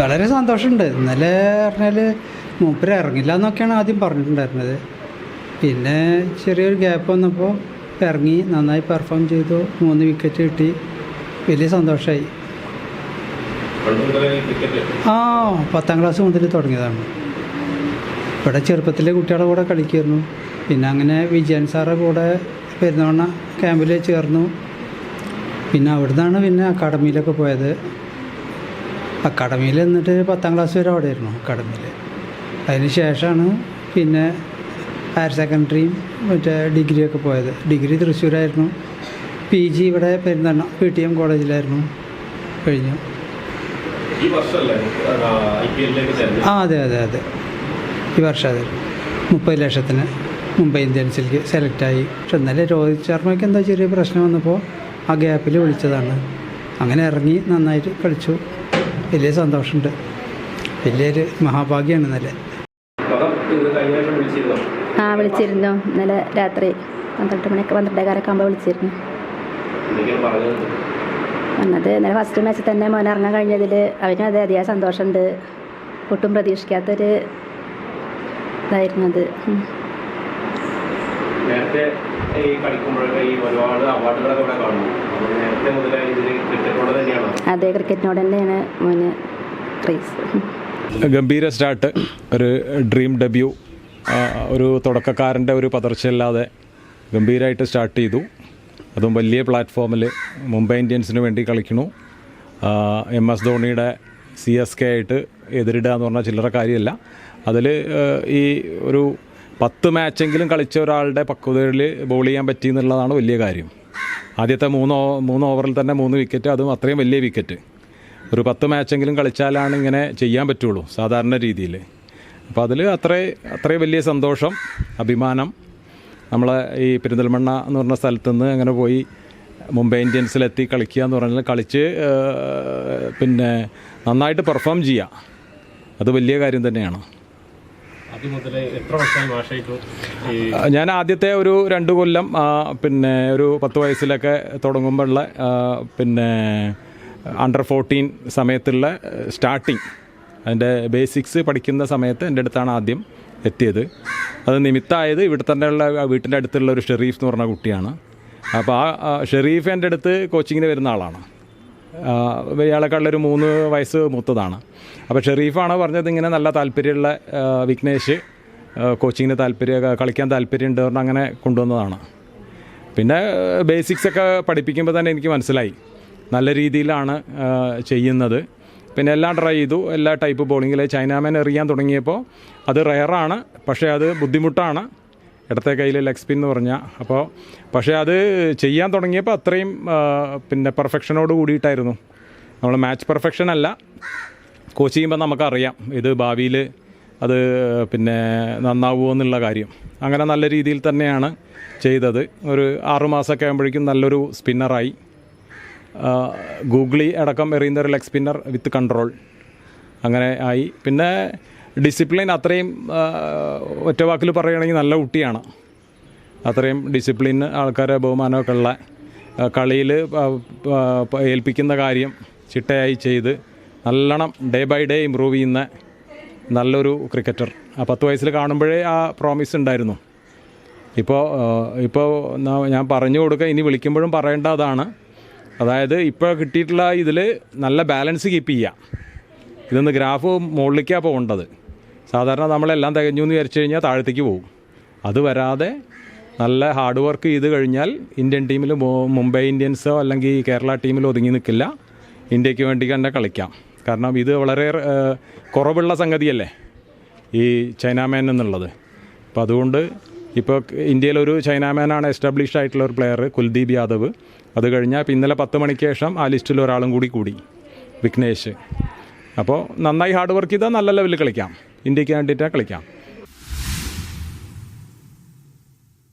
വളരെ സന്തോഷമുണ്ട്. ഇന്നലെ പറഞ്ഞാൽ മൂപ്പര് ഇറങ്ങില്ല എന്നൊക്കെയാണ് ആദ്യം പറഞ്ഞിട്ടുണ്ടായിരുന്നത്. പിന്നെ ചെറിയൊരു ഗ്യാപ്പ് വന്നപ്പോൾ ഇറങ്ങി നന്നായി പെർഫോം ചെയ്തു. മൂന്ന് വിക്കറ്റ് കിട്ടി. വലിയ സന്തോഷമായി ആ പത്താം ക്ലാസ് മുതൽ തുടങ്ങിയതാണ്. ഇവിടെ ചെറുപ്പത്തിലെ കുട്ടികളുടെ കൂടെ കളിക്കുമായിരുന്നു. പിന്നെ അങ്ങനെ വിജയൻ സാറെ കൂടെ പെരുന്നവണ്ണ ക്യാമ്പിൽ ചേർന്നു. പിന്നെ അവിടുന്നാണ് പിന്നെ അക്കാഡമിയിലൊക്കെ പോയത്. അക്കാഡമിയിൽ എന്നിട്ട് പത്താം ക്ലാസ് വരെ അവിടെ ആയിരുന്നു അക്കാഡമിയിൽ അതിന് ശേഷമാണ് പിന്നെ ഹയർ സെക്കൻഡറിയും മറ്റേ ഡിഗ്രിയൊക്കെ പോയത്. ഡിഗ്രി തൃശ്ശൂരായിരുന്നു. പി ജി ഇവിടെ പെരുന്തണ്ണ പി ടി എം കോളേജിലായിരുന്നു കഴിഞ്ഞു. ആ അതെ അതെ അതെ. ഈ വർഷം അതെ. മുപ്പത് ലക്ഷത്തിന് മുംബൈ ഇന്ത്യൻസിലേക്ക് സെലക്റ്റായി പക്ഷെ എന്നാലും രോഹിത് ശർമ്മയ്ക്ക് എന്താ ചെറിയ പ്രശ്നം വന്നപ്പോൾ ആ ഗ്യാപ്പിൽ വിളിച്ചതാണ്. അങ്ങനെ ഇറങ്ങി നന്നായിട്ട് കളിച്ചു. വലിയ സന്തോഷമുണ്ട്. വലിയൊരു മഹാഭാഗ്യമാണ് ഇന്നലെ. ആ വിളിച്ചിരുന്നു. ഇന്നലെ രാത്രി പന്ത്രണ്ട് മണിയൊക്കെ പന്ത്രണ്ടേകാലൊക്കെ ആകുമ്പോൾ വിളിച്ചിരുന്നു. വന്നത് ഇന്നലെ ഫസ്റ്റ് മാച്ചിൽ തന്നെ മോൻ ഇറങ്ങാൻ കഴിഞ്ഞതിൽ അവനും അതെ അതിയായ സന്തോഷമുണ്ട്. ഒട്ടും പ്രതീക്ഷിക്കാത്തൊരു ഇതായിരുന്നു അത്. ഉം. നേരത്തെ ഈ കളിക്കുമ്പോഴൊക്കെ ഈ ഒരുപാട് അവാർഡുകളൊക്കെ ഇവിടെ കാണുന്നു. നേരത്തെ മുതലേ ഇതിൽ ക്രിക്കറ്റിനോട് തന്നെയാണ്? അതേ ക്രിക്കറ്റിനോട് തന്നെയാണ് മോന് ക്രേസ്. ഗംഭീര സ്റ്റാർട്ട്. ഒരു ഡ്രീം ഡെബ്യൂ. ഒരു തുടക്കക്കാരന്റെ ഒരു പതർച്ചയില്ലാതെ ഗംഭീരമായിട്ട് സ്റ്റാർട്ട് ചെയ്തു. അതും വലിയ പ്ലാറ്റ്ഫോമിൽ മുംബൈ ഇന്ത്യൻസിന് വേണ്ടി കളിക്കണു എം എസ് ധോണിയുടെ സി എസ് കെ ആയിട്ട് എതിരിടുക എന്ന് പറഞ്ഞാൽ ചില്ലറ കാര്യമല്ല. അതിൽ ഈ ഒരു പത്ത് മാച്ചെങ്കിലും കളിച്ച ഒരാളുടെ പക്വതയിൽ ബോൾ ചെയ്യാൻ പറ്റി എന്നുള്ളതാണ് വലിയ കാര്യം. ആദ്യത്തെ മൂന്ന് മൂന്ന് ഓവറിൽ തന്നെ മൂന്ന് വിക്കറ്റ് അതും അത്രയും വലിയ വിക്കറ്റ് ഒരു പത്ത് മാച്ചെങ്കിലും കളിച്ചാലാണ് ഇങ്ങനെ ചെയ്യാൻ പറ്റുള്ളൂ സാധാരണ രീതിയിൽ. അപ്പോൾ അതിൽ അത്രേ അത്രയും വലിയ സന്തോഷം അഭിമാനം. നമ്മളെ ഈ പെരിന്തൽമണ്ണ എന്ന് പറഞ്ഞ സ്ഥലത്ത് നിന്ന് അങ്ങനെ പോയി മുംബൈ ഇന്ത്യൻസിലെത്തി കളിക്കുക എന്ന് പറഞ്ഞാൽ കളിച്ച് പിന്നെ നന്നായിട്ട് പെർഫോം ചെയ്യുക. അത് വലിയ കാര്യം തന്നെയാണ്. ഞാൻ ആദ്യത്തെ ഒരു രണ്ട് കൊല്ലം പിന്നെ ഒരു പത്ത് വയസ്സിലൊക്കെ തുടങ്ങുമ്പോഴുള്ള പിന്നെ അണ്ടർ ഫോർട്ടീൻ സമയത്തുള്ള സ്റ്റാർട്ടിങ് അതിന്റെ ബേസിക്സ് പഠിക്കുന്ന സമയത്ത് എന്റെ അടുത്താണ് ആദ്യം എത്തിയത്. അത് നിമിത്തമായത് ഇവിടെ തന്നെയുള്ള വീട്ടിന്റെ അടുത്തുള്ള ഒരു ഷെറീഫ് എന്ന് പറഞ്ഞ കുട്ടിയാണ്. അപ്പോൾ ആ ഷെറീഫ് എന്റെ അടുത്ത് കോച്ചിങ്ങിന് വരുന്ന ആളാണ്. ഇയാളെക്കാളൊരു മൂന്ന് വയസ്സ് മൂത്തതാണ്. അപ്പോൾ ഷെറീഫാണ് പറഞ്ഞത് ഇങ്ങനെ നല്ല താല്പര്യമുള്ള വിഘ്നേഷ് കോച്ചിങ്ങിന് താല്പര്യം കളിക്കാൻ താല്പര്യമുണ്ട് പറഞ്ഞ് അങ്ങനെ കൊണ്ടുവന്നതാണ്. പിന്നെ ബേസിക്സ് ഒക്കെ പഠിപ്പിക്കുമ്പോൾ തന്നെ എനിക്ക് മനസ്സിലായി. നല്ല രീതിയിലാണ് ചെയ്യുന്നത്. പിന്നെ എല്ലാം ട്രൈ ചെയ്തു. എല്ലാ ടൈപ്പ് ബോളിങ്ങിൽ ചൈനാമാൻ എറിയാൻ തുടങ്ങിയപ്പോൾ അത് റയറാണ് പക്ഷേ അത് ബുദ്ധിമുട്ടാണ്. ഇടത്തെ കയ്യിൽ ലെഗ് സ്പിൻ എന്ന് പറഞ്ഞാൽ അപ്പോൾ പക്ഷേ അത് ചെയ്യാൻ തുടങ്ങിയപ്പോൾ അത്രയും പിന്നെ പെർഫെക്ഷനോട് കൂടിയിട്ടായിരുന്നു. നമ്മൾ മാച്ച് പെർഫെക്ഷൻ അല്ല. കോച്ച് ചെയ്യുമ്പോൾ നമുക്കറിയാം ഇത് ഭാവിയിൽ അത് പിന്നെ നന്നാവുമോ എന്നുള്ള കാര്യം. അങ്ങനെ നല്ല രീതിയിൽ തന്നെയാണ് ചെയ്തത്. ഒരു ആറുമാസമൊക്കെ ആകുമ്പോഴേക്കും നല്ലൊരു സ്പിന്നറായി ഗൂഗിളി അടക്കം എറിയുന്ന ഒരു ലെഗ് സ്പിന്നർ വിത്ത് കൺട്രോൾ അങ്ങനെ ആയി. പിന്നെ ഡിസിപ്ലിൻ അത്രയും ഒറ്റ വാക്കിൽ പറയുകയാണെങ്കിൽ നല്ല കുട്ടിയാണ്. അത്രയും ഡിസിപ്ലിൻ ആൾക്കാരെ ബഹുമാനമൊക്കെ ഉള്ള കളിയിൽ ഏൽപ്പിക്കുന്ന കാര്യം ചിട്ടയായി ചെയ്ത് നല്ലോണം ഡേ ബൈ ഡേ ഇമ്പ്രൂവ് ചെയ്യുന്ന നല്ലൊരു ക്രിക്കറ്റർ. ആ പത്ത് വയസ്സിൽ കാണുമ്പോഴേ ആ പ്രോമിസ് ഉണ്ടായിരുന്നു. ഇപ്പോൾ ഇപ്പോൾ ഞാൻ പറഞ്ഞു കൊടുക്കുക ഇനി വിളിക്കുമ്പോഴും പറയേണ്ട അതാണ്. അതായത് ഇപ്പോൾ കിട്ടിയിട്ടുള്ള ഇതിൽ നല്ല ബാലൻസ് കീപ്പ് ചെയ്യുക. ഇതൊന്ന് ഗ്രാഫ് മുകളിലേക്കാണ് പോകേണ്ടത്. സാധാരണ നമ്മളെല്ലാം തികഞ്ഞു എന്ന് വിചാരിച്ചു കഴിഞ്ഞാൽ താഴത്തേക്ക് പോകും. അത് വരാതെ നല്ല ഹാർഡ് വർക്ക് ചെയ്ത് കഴിഞ്ഞാൽ ഇന്ത്യൻ ടീമിൽ മുംബൈ ഇന്ത്യൻസോ അല്ലെങ്കിൽ കേരള ടീമിൽ ഒതുങ്ങി നിൽക്കില്ല. ഇന്ത്യയ്ക്ക് വേണ്ടി തന്നെ കളിക്കാം. കാരണം ഇത് വളരെ കുറവുള്ള സംഗതിയല്ലേ ഈ ചൈനാമാൻ എന്നുള്ളത്. അപ്പോൾ അതുകൊണ്ട് ഇപ്പോൾ ഇന്ത്യയിലൊരു ചൈനാമാനാണ് എസ്റ്റാബ്ലിഷ് ആയിട്ടുള്ള ഒരു പ്ലെയർ കുൽദീപ് യാദവ്. അത് കഴിഞ്ഞാൽ ഇന്നലെ പത്ത് മണിക്ക് ശേഷം ആ ലിസ്റ്റിൽ ഒരാളും കൂടി കൂടി. വിഘ്നേഷ്. അപ്പോൾ നന്നായി ഹാർഡ് വർക്ക് ചെയ്താൽ നല്ല ലെവലിൽ കളിക്കാം. ഇന്ത്യയ്ക്ക് വേണ്ടിയിട്ടാണ് കളിക്കാം.